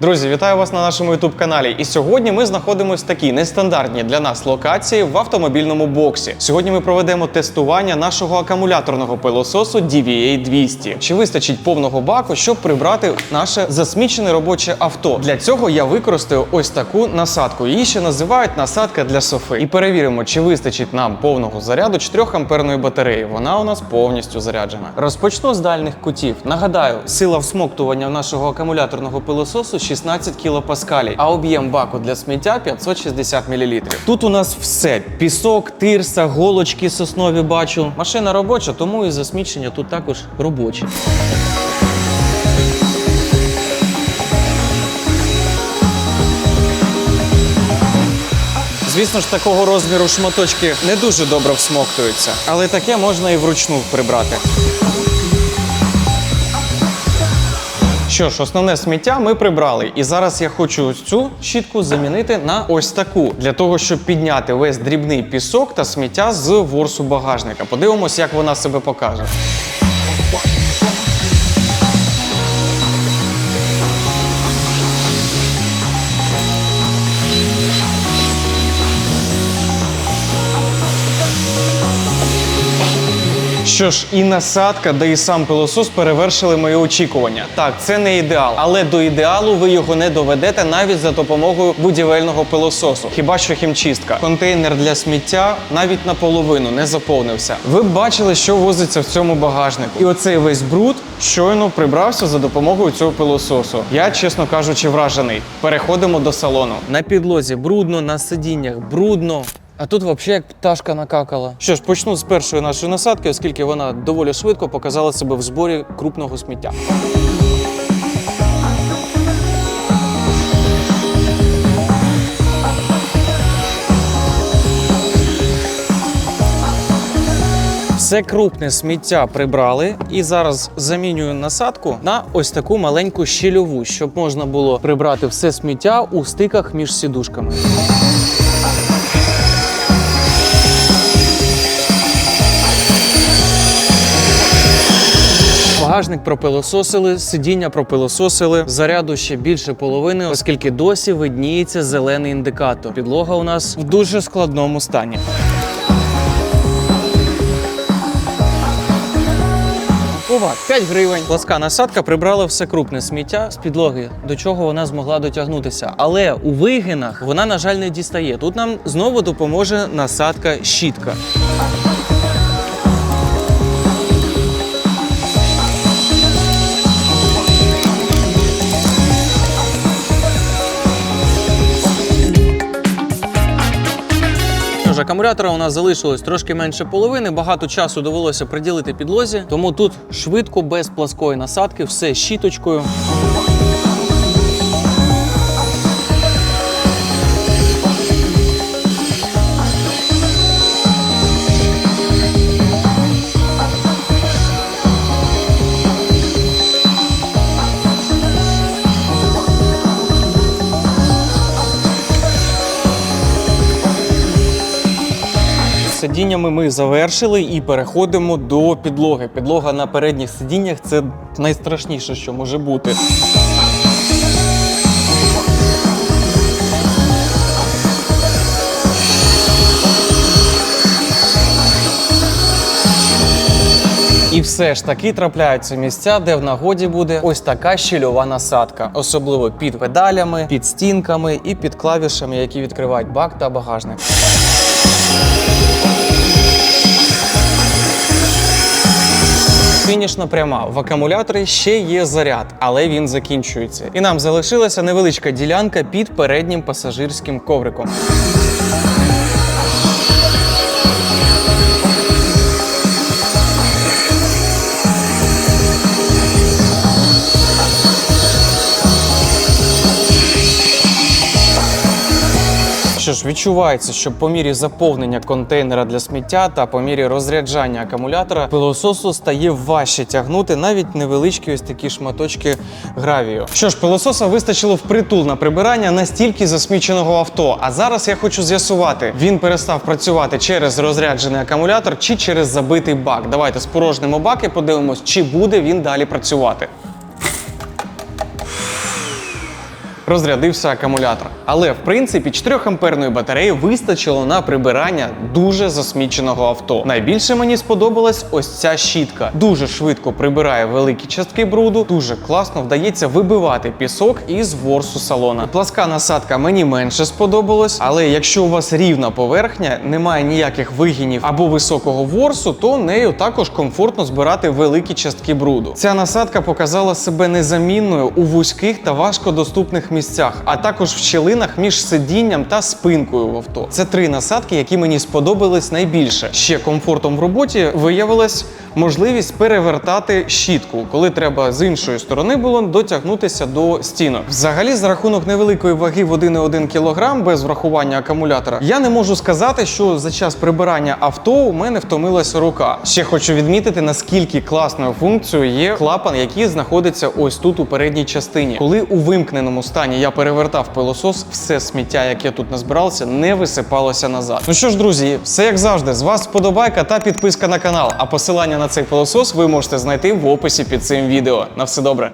Друзі, вітаю вас на нашому youtube каналі. І сьогодні ми знаходимося в такій нестандартній для нас локації в автомобільному боксі. Сьогодні ми проведемо тестування нашого акумуляторного пилососу DVA 200. Чи вистачить повного баку, щоб прибрати наше засмічене робоче авто? Для цього я використаю ось таку насадку. Її ще називають насадка для софи. І перевіримо, чи вистачить нам повного заряду 4 амперної батареї. Вона у нас повністю заряджена. Розпочну з дальних кутів. Нагадаю, сила всмоктування нашого акумуляторного пилососу 16 кілопаскалів, а об'єм баку для сміття 560 мл. Тут у нас все: пісок, тирса, голочки соснові бачу. Машина робоча, тому і засмічення тут також робоче. Звісно ж, такого розміру шматочки не дуже добре всмоктуються, але таке можна і вручну прибрати. Що ж, основне сміття ми прибрали. І зараз я хочу цю щітку замінити на ось таку, для того, щоб підняти весь дрібний пісок та сміття з ворсу багажника. Подивимось, як вона себе покаже. Що ж, і насадка, да і сам пилосос перевершили мої очікування. Так, це не ідеал, але до ідеалу ви його не доведете навіть за допомогою будівельного пилососу. Хіба що хімчистка. Контейнер для сміття навіть наполовину не заповнився. Ви б бачили, що возиться в цьому багажнику. І оцей весь бруд щойно прибрався за допомогою цього пилососу. Я, чесно кажучи, вражений. Переходимо до салону. На підлозі брудно, на сидіннях брудно. А тут взагалі як пташка накакала. Що ж, почну з першої нашої насадки, оскільки вона доволі швидко показала себе в зборі крупного сміття. Все крупне сміття прибрали, і зараз замінюю насадку на ось таку маленьку щільову, щоб можна було прибрати все сміття у стиках між сідушками. Багажник пропилососили, сидіння пропилососили, заряду ще більше половини, оскільки досі видніється зелений індикатор. Підлога у нас в дуже складному стані. Ова, 5 гривень. Пласка насадка прибрала все крупне сміття з підлоги, до чого вона змогла дотягнутися. Але у вигинах вона, на жаль, не дістає. Тут нам знову допоможе насадка щітка. Ж, акумулятора у нас залишилось трошки менше половини. Багато часу довелося приділити підлозі, тому тут швидко, без пласкої насадки, все щіточкою. Сидіннями ми завершили і переходимо до підлоги. Підлога на передніх сидіннях це найстрашніше, що може бути. І все ж таки трапляються місця, де в нагоді буде ось така щільова насадка, особливо під педалями, під стінками і під клавішами, які відкривають бак та багажник. Фінішна пряма. В акумуляторі ще є заряд, але він закінчується. І нам залишилася невеличка ділянка під переднім пасажирським ковриком. Ж, відчувається, що по мірі заповнення контейнера для сміття та по мірі розряджання акумулятора пилососу стає важче тягнути навіть невеличкі ось такі шматочки гравію. Що ж, пилососа вистачило впритул на прибирання настільки засміченого авто. А зараз я хочу з'ясувати, він перестав працювати через розряджений акумулятор чи через забитий бак. Давайте спорожнимо бак і подивимось, чи буде він далі працювати. Розрядився акумулятор. Але в принципі 4 амперної батареї вистачило на прибирання дуже засміченого авто. Найбільше мені сподобалась ось ця щітка. Дуже швидко прибирає великі частки бруду, дуже класно вдається вибивати пісок із ворсу салона. Пласка насадка мені менше сподобалась, але якщо у вас рівна поверхня, немає ніяких вигінів або високого ворсу, то нею також комфортно збирати великі частки бруду. Ця насадка показала себе незамінною у вузьких та важкодоступних місцях, а також в щілинах між сидінням та спинкою в авто. Це три насадки, які мені сподобались найбільше. Ще комфортом в роботі виявилась можливість перевертати щітку, коли треба з іншої сторони було дотягнутися до стінок. Взагалі, за рахунок невеликої ваги в 1,1 кг без врахування акумулятора, я не можу сказати, що за час прибирання авто у мене втомилася рука. Ще хочу відмітити, наскільки класною функцією є клапан, який знаходиться ось тут у передній частині. Коли у вимкненому стані я перевертав пилосос, все сміття, яке тут назбиралося, не висипалося назад. Ну що ж, друзі, все як завжди, з вас вподобайка та підписка на канал. А посилання на цей пилосос ви можете знайти в описі під цим відео. На все добре.